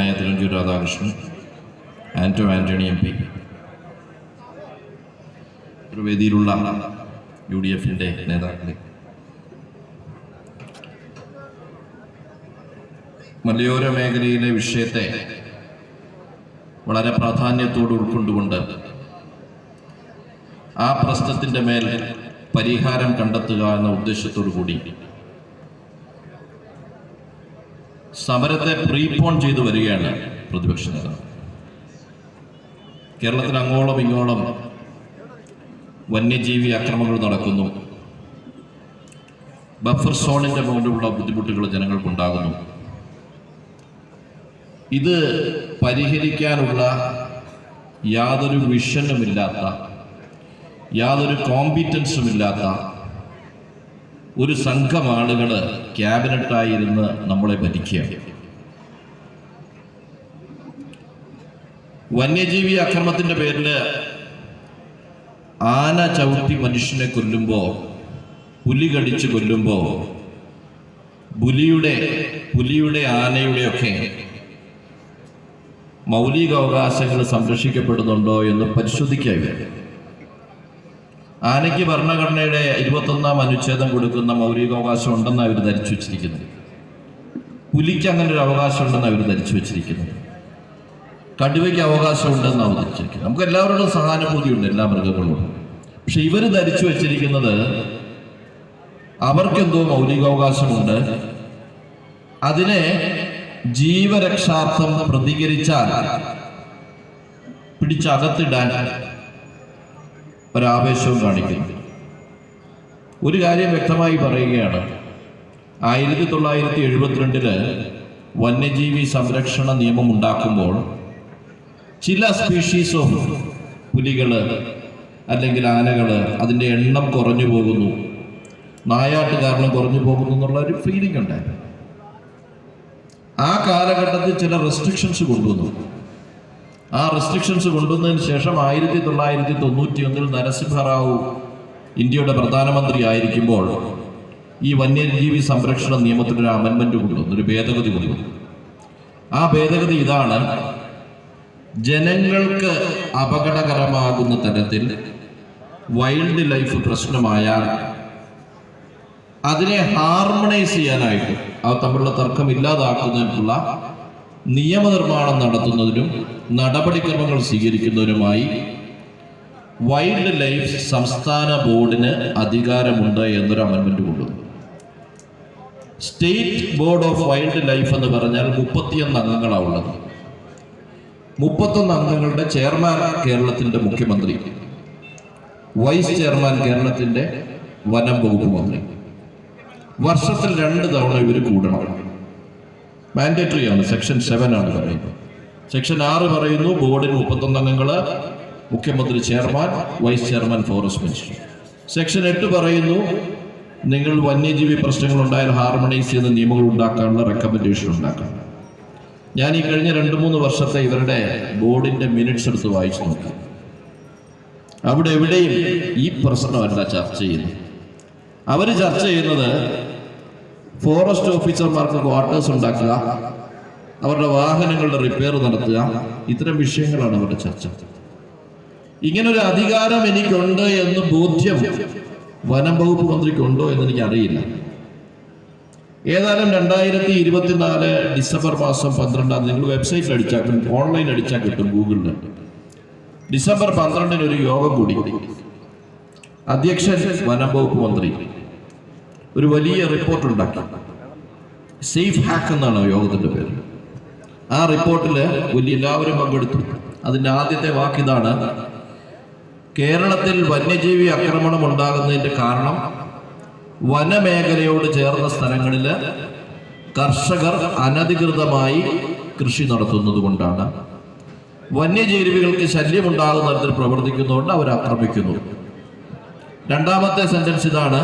ബഹുമാനായ Thiruvanchoor Radhakrishnan Anto Antony M P വേദിയിലുള്ള U D എഫിന്റെ നേതാക്കളെ. മലയോര മേഖലയിലെ വിഷയത്തെ വളരെ പ്രാധാന്യത്തോട് ഉൾക്കൊണ്ടുകൊണ്ട് ആ പ്രശ്നത്തിന്റെ മേൽ പരിഹാരം കണ്ടെത്തുക എന്ന ഉദ്ദേശത്തോടു കൂടി സമരത്തെ പ്രീപോൺ ചെയ്തു വരികയാണ് പ്രതിപക്ഷ നേതാവ്. കേരളത്തിൽ അങ്ങോളം ഇങ്ങോളം വന്യജീവി അക്രമങ്ങൾ നടക്കുന്നു. ബഫർ സോണിന്റെ മുകളിലുള്ള ബുദ്ധിമുട്ടുകൾ ജനങ്ങൾക്കുണ്ടാകുന്നു. ഇത് പരിഹരിക്കാനുള്ള യാതൊരു വിഷനുമില്ലാത്ത യാതൊരു കോമ്പിറ്റൻസും ഇല്ലാത്ത ഒരു സംഘം ആളുകൾ ക്യാബിനറ്റായിരുന്ന് നമ്മളെ ഭരിക്കുക. വന്യജീവി അക്രമത്തിന്റെ പേരിൽ ആന ചവിട്ടി മനുഷ്യനെ കൊല്ലുമ്പോൾ പുലി കടിച്ച് കൊല്ലുമ്പോൾ പുലിയുടെ പുലിയുടെ ആനയുടെയൊക്കെ മൗലികാവകാശങ്ങൾ സംരക്ഷിക്കപ്പെടുന്നുണ്ടോ എന്ന് പരിശോധിക്കായി ആനയ്ക്ക് ഭരണഘടനയുടെ ഇരുപത്തൊന്നാം അനുച്ഛേദം കൊടുക്കുന്ന മൗലികാവകാശം ഉണ്ടെന്ന് അവർ ധരിച്ചു വച്ചിരിക്കുന്നത് പുലിക്ക് അങ്ങനെ ഒരു അവകാശം ഉണ്ടെന്ന് അവർ ധരിച്ചു വച്ചിരിക്കുന്നത് കടുവയ്ക്ക് അവകാശം ഉണ്ടെന്ന് അവർ ധരിച്ചിരിക്കുന്നത് നമുക്ക് എല്ലാവരോടും സഹാനുഭൂതിയുണ്ട് എല്ലാ മൃഗങ്ങളോടും. പക്ഷെ ഇവർ ധരിച്ചു വച്ചിരിക്കുന്നത് അവർക്കെന്തോ മൗലികാവകാശമുണ്ട്. അതിനെ ജീവരക്ഷാർത്ഥം പ്രതികരിച്ചാൽ പിടിച്ചകത്തിടാൻ ഒരാവേശവും കാണിക്കുന്നു. ഒരു കാര്യം വ്യക്തമായി പറയുകയാണ്. ആയിരത്തി തൊള്ളായിരത്തി എഴുപത്തിരണ്ടിൽ വന്യജീവി സംരക്ഷണ നിയമം ഉണ്ടാക്കുമ്പോൾ ചില സ്പീഷീസ് ഓഫ് പുലികൾ അല്ലെങ്കിൽ ആനകൾ അതിന്റെ എണ്ണം കുറഞ്ഞു പോകുന്നു. നായാട്ട് കാരണം കുറഞ്ഞു പോകുന്നു എന്നുള്ള ഒരു ഫീലിംഗ് ഉണ്ടായിരുന്നു. ആ കാലഘട്ടത്തിൽ ചില റെസ്ട്രിക്ഷൻസ് കൊണ്ടുവന്നു. ആ റെസ്ട്രിക്ഷൻസ് കൊണ്ടുവന്നതിന് ശേഷം ആയിരത്തി തൊള്ളായിരത്തി തൊണ്ണൂറ്റി ഒന്നിൽ നരസിംഹറാവു ഇന്ത്യയുടെ പ്രധാനമന്ത്രി ആയിരിക്കുമ്പോൾ ഈ വന്യജീവി സംരക്ഷണ നിയമത്തിനൊരു അമെൻമെന്റ് കൊണ്ടുവന്നു ഒരു ഭേദഗതി കൊണ്ടുവന്നു ആ ഭേദഗതി ഇതാണ്. ജനങ്ങൾക്ക് അപകടകരമാകുന്ന തരത്തിൽ വൈൽഡ് ലൈഫ് പ്രശ്നമായാൽ അതിനെ ഹാർമണൈസ് ചെയ്യാനായിട്ട് അത് തമ്മിലുള്ള തർക്കം ഇല്ലാതാക്കുന്നതിനുള്ള നിയമനിർമ്മാണം നടത്തുന്നതിനും നടപടിക്രമങ്ങൾ സ്വീകരിക്കുന്നതിനുമായി വൈൽഡ് ലൈഫ് സംസ്ഥാന ബോർഡിന് അധികാരമുണ്ട് എന്നൊരു അമൻമെന്റ് കൊണ്ടുവന്നു. State board of wildlife എന്ന് പറഞ്ഞാൽ മുപ്പത്തിയൊന്ന് അംഗങ്ങളാണ് ഉള്ളത്. മുപ്പത്തൊന്ന് അംഗങ്ങളുടെ ചെയർമാൻ കേരളത്തിന്റെ മുഖ്യമന്ത്രി വൈസ് ചെയർമാൻ കേരളത്തിന്റെ വനം വകുപ്പ് മന്ത്രി. വർഷത്തിൽ രണ്ട് തവണ ഇവർ കൂടണം. മാൻഡേറ്ററി ആണ്. സെക്ഷൻ സെവൻ ആണ് പറയുന്നത്. സെക്ഷൻ ആറ് പറയുന്നു ബോർഡിന് മുപ്പത്തൊന്ന് അംഗങ്ങൾ മുഖ്യമന്ത്രി chairman vice chairman forest minister. Section എട്ട് പറയുന്നു നിങ്ങൾ വന്യജീവി പ്രശ്നങ്ങൾ ഉണ്ടായാൽ ഹാർമണൈസ് ചെയ്യുന്ന നിയമങ്ങൾ ഉണ്ടാക്കാനുള്ള റെക്കമെൻഡേഷൻ ഉണ്ടാക്കണം. ഞാൻ ഈ കഴിഞ്ഞ രണ്ട് മൂന്ന് വർഷത്തെ ഇവരുടെ ബോർഡിന്റെ മിനിറ്റ്സ് എടുത്ത് വായിച്ചു നോക്കി. അവിടെ എവിടെയും ഈ പ്രശ്നമല്ല ചർച്ച ചെയ്യുന്നത്. അവർ ചർച്ച ചെയ്യുന്നത് ഫോറസ്റ്റ് ഓഫീസർമാർക്ക് ക്വാർട്ടേഴ്സ് ഉണ്ടാക്കുക അവരുടെ വാഹനങ്ങളുടെ റിപ്പയർ നടത്തുക ഇത്തരം വിഷയങ്ങളാണ് അവരുടെ ചർച്ച. ഇങ്ങനൊരു അധികാരം എനിക്കുണ്ട് എന്ന് ബോധ്യം വനം വകുപ്പ് മന്ത്രിക്കുണ്ടോ എന്ന് എനിക്ക് അറിയില്ല ഏതായാലും രണ്ടായിരത്തി ഇരുപത്തിനാല് ഡിസംബർ മാസം പന്ത്രണ്ടാം നിങ്ങൾ വെബ്സൈറ്റിൽ അടിച്ചാൽ ഓൺലൈൻ അടിച്ചാൽ കിട്ടും ഗൂഗിളിൽ. ഡിസംബർ പന്ത്രണ്ടിന് ഒരു യോഗം കൂടി. അധ്യക്ഷൻ വനം വകുപ്പ് മന്ത്രി. ഒരു വലിയ റിപ്പോർട്ട് ഉണ്ടാക്കി. സേഫ് ഹാക്ക് എന്നാണ് യോഗത്തിന്റെ പേര്. ആ റിപ്പോർട്ടിൽ വലിയ എല്ലാവരും പങ്കെടുത്തു. അതിന്റെ ആദ്യത്തെ വാക്കിതാണ് കേരളത്തിൽ വന്യജീവി ആക്രമണം ഉണ്ടാകുന്നതിന്റെ കാരണം വനമേഖലയോട് ചേർന്ന സ്ഥലങ്ങളിൽ കർഷകർ അനധികൃതമായി കൃഷി നടത്തുന്നത് കൊണ്ടാണ് വന്യജീവികൾക്ക് ശല്യമുണ്ടാകുന്ന തരത്തിൽ പ്രവർത്തിക്കുന്നതുകൊണ്ട് അവർ ആക്രമിക്കുന്നു. രണ്ടാമത്തെ സെന്റൻസ് ഇതാണ്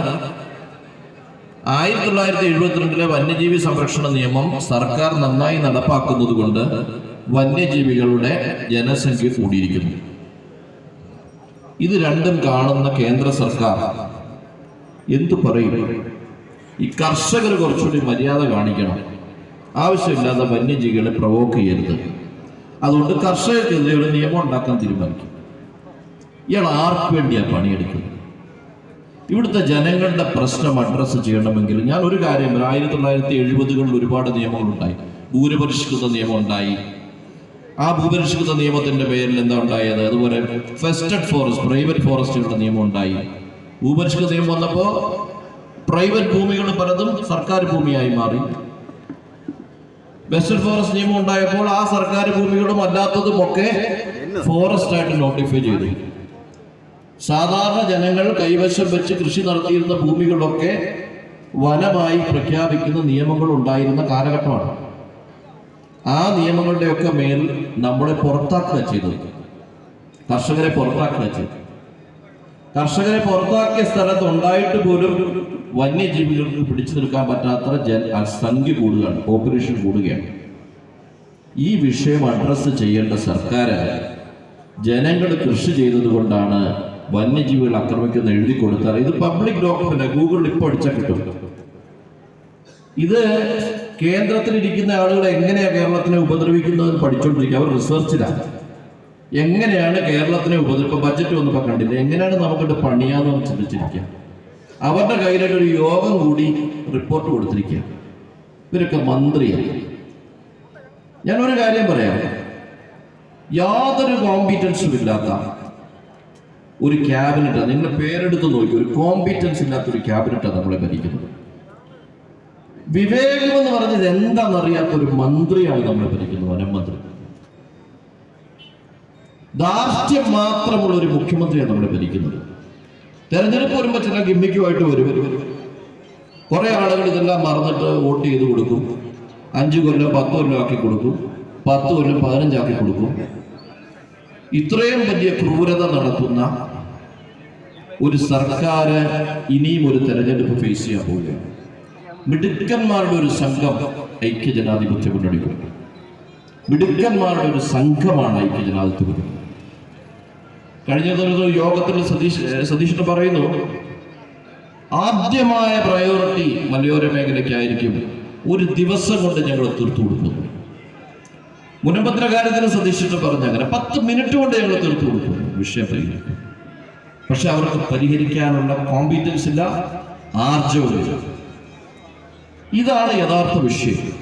ആയിരത്തി തൊള്ളായിരത്തി എഴുപത്തിരണ്ടിലെ വന്യജീവി സംരക്ഷണ നിയമം സർക്കാർ നന്നായി നടപ്പാക്കുന്നത് കൊണ്ട് വന്യജീവികളുടെ ജനസംഖ്യ കൂടിയിരിക്കുന്നു. ഇത് രണ്ടും കാണുന്ന കേന്ദ്ര സർക്കാർ എന്തു പറയും? ഈ കർഷകർ കുറച്ചുകൂടി മര്യാദ കാണിക്കണം. ആവശ്യമില്ലാതെ വന്യജീവികളെ പ്രവോക്ക് ചെയ്യരുത്. അതുകൊണ്ട് കർഷകർക്കെതിരെ ഒരു നിയമം ഉണ്ടാക്കാൻ തീരുമാനിക്കും. ഇയാൾ ആർക്ക് വേണ്ടിയാണ് പണിയെടുക്കുന്നത്? ഇവിടുത്തെ ജനങ്ങളുടെ പ്രശ്നം അഡ്രസ്സ് ചെയ്യണമെങ്കിൽ ഞാൻ ഒരു കാര്യം ആയിരത്തി തൊള്ളായിരത്തി എഴുപതുകളിൽ ഒരുപാട് നിയമങ്ങളുണ്ടായി. ഭൂരിപരിഷ്കൃത നിയമം ഉണ്ടായി ആ ഭൂപരിഷ്കൃത നിയമത്തിന്റെ പേരിൽ എന്താ ഉണ്ടായത്? അതുപോലെ ഫെസ്റ്റഡ് ഫോറസ്റ്റ് പ്രൈവറ്റ് ഫോറസ്റ്റുകളുടെ നിയമം ഉണ്ടായി ഭൂപരിഷ്കൃത നിയമം വന്നപ്പോൾ പ്രൈവറ്റ് ഭൂമികൾ പലതും സർക്കാർ ഭൂമിയായി മാറി. വെസ്റ്റഡ് ഫോറസ്റ്റ് നിയമം ഉണ്ടായപ്പോൾ ആ സർക്കാർ ഭൂമികളും അല്ലാത്തതും ഒക്കെ ഫോറസ്റ്റ് ആയിട്ട് നോട്ടിഫൈ ചെയ്തു. സാധാരണ ജനങ്ങൾ കൈവശം വെച്ച് കൃഷി നടത്തിയിരുന്ന ഭൂമികളൊക്കെ വനമായി പ്രഖ്യാപിക്കുന്ന നിയമങ്ങൾ ഉണ്ടായിരുന്ന കാലഘട്ടമാണ്. ആ നിയമങ്ങളുടെയൊക്കെ മേൽ നമ്മളെ പുറത്താക്കുക ചെയ്തത് കർഷകരെ പുറത്താക്കുക ചെയ്തു. കർഷകരെ പുറത്താക്കിയ സ്ഥലത്ത് ഉണ്ടായിട്ട് പോലും വന്യജീവികൾക്ക് പിടിച്ചു നിൽക്കാൻ പറ്റാത്ത സംഖ്യ കൂടുകയാണ് പോപ്പുലേഷൻ കൂടുകയാണ്. ഈ വിഷയം അഡ്രസ്സ് ചെയ്യേണ്ട സർക്കാർ ജനങ്ങൾ കൃഷി ചെയ്തത് കൊണ്ടാണ് വന്യജീവികൾ ആക്രമിക്കുന്ന എഴുതി കൊടുത്താൽ ഇത് പബ്ലിക് ഡോക്യുമെന്റ് ഗൂഗിളിൽ ഇപ്പോൾ അടിച്ചാൽ കിട്ടും. ഇത് കേന്ദ്രത്തിലിരിക്കുന്ന ആളുകൾ എങ്ങനെയാണ് കേരളത്തിനെ ഉപദ്രവിക്കുന്നതെന്ന് പഠിച്ചുകൊണ്ടിരിക്കുക അവർ റിസർച്ചിലാണ് എങ്ങനെയാണ് കേരളത്തിനെ ഉപദ്രവ ബജറ്റ് വന്നപ്പോൾ കണ്ടില്ല. എങ്ങനെയാണ് നമുക്കിട്ട് പണിയാന്ന് ചിന്തിച്ചിരിക്കുക. അവരുടെ കയ്യിലായിട്ട് ഒരു യോഗം കൂടി റിപ്പോർട്ട് കൊടുത്തിരിക്കുക. ഇവരൊക്കെ മന്ത്രിയാണ് ഞാനൊരു കാര്യം പറയാം. യാതൊരു കോമ്പീറ്റൻസും ഇല്ലാത്ത ഒരു ക്യാബിനറ്റ് നിങ്ങൾ പേരെടുത്ത് നോക്കി. ഒരു കോമ്പിറ്റൻസ് ഇല്ലാത്ത ഒരു ക്യാബിനറ്റാണ് നമ്മളെ ഭരിക്കുന്നത്. വിവേകം എന്ന് പറഞ്ഞത് എന്താണെന്നറിയാത്ത ഒരു മന്ത്രിയാണ് നമ്മളെ ഭരിക്കുന്നത് വനം മന്ത്രി ധാർഷ്ട്യം മാത്രമുള്ള ഒരു മുഖ്യമന്ത്രിയാണ് നമ്മളെ ഭരിക്കുന്നത്. തെരഞ്ഞെടുപ്പ് വരുമ്പോൾ ചില ഗിമ്മിക്കുമായിട്ട് വരും. കുറെ ആളുകൾ ഇതെല്ലാം മറന്നിട്ട് വോട്ട് ചെയ്ത് കൊടുക്കും. അഞ്ചു കൊല്ലം പത്ത് കൊല്ലം ആക്കി കൊടുക്കും. പത്ത് കൊല്ലം പതിനഞ്ചാക്കി കൊടുക്കും. ഇത്രയും വലിയ ക്രൂരത നടത്തുന്ന ഒരു സർക്കാർ ഇനിയും ഒരു തെരഞ്ഞെടുപ്പ് ഫേസ് ചെയ്യാൻ പോവുകയാണ്. മിടുക്കന്മാരുടെ ഒരു സംഘം ഐക്യ ജനാധിപത്യ മുന്നണികൾ മിടുക്കന്മാരുടെ ഒരു സംഘമാണ് ഐക്യ ജനാധിപത്യ മുന്നണി. കഴിഞ്ഞ ദിവസം യോഗത്തിൽ സതീഷ് സതീഷിന് പറയുന്നു ആദ്യമായ പ്രയോറിറ്റി മലയോര മേഖലയ്ക്കായിരിക്കും ഒരു ദിവസം കൊണ്ട് ഞങ്ങൾ തീർത്തു കൊടുക്കുന്നു. മുനമ്പത്ര കാര്യത്തിന് പറഞ്ഞു അങ്ങനെ പത്ത് മിനിറ്റ് കൊണ്ട് ഞങ്ങൾ തീർത്തു കൊടുക്കും വിഷയം പരിഹരിക്കും. പക്ഷെ അവർക്ക് പരിഹരിക്കാനുള്ള കോമ്പീറ്റൻസ് ഇല്ല ആർജവുമില്ല. ഇതാണ് യഥാർത്ഥ വിഷയം.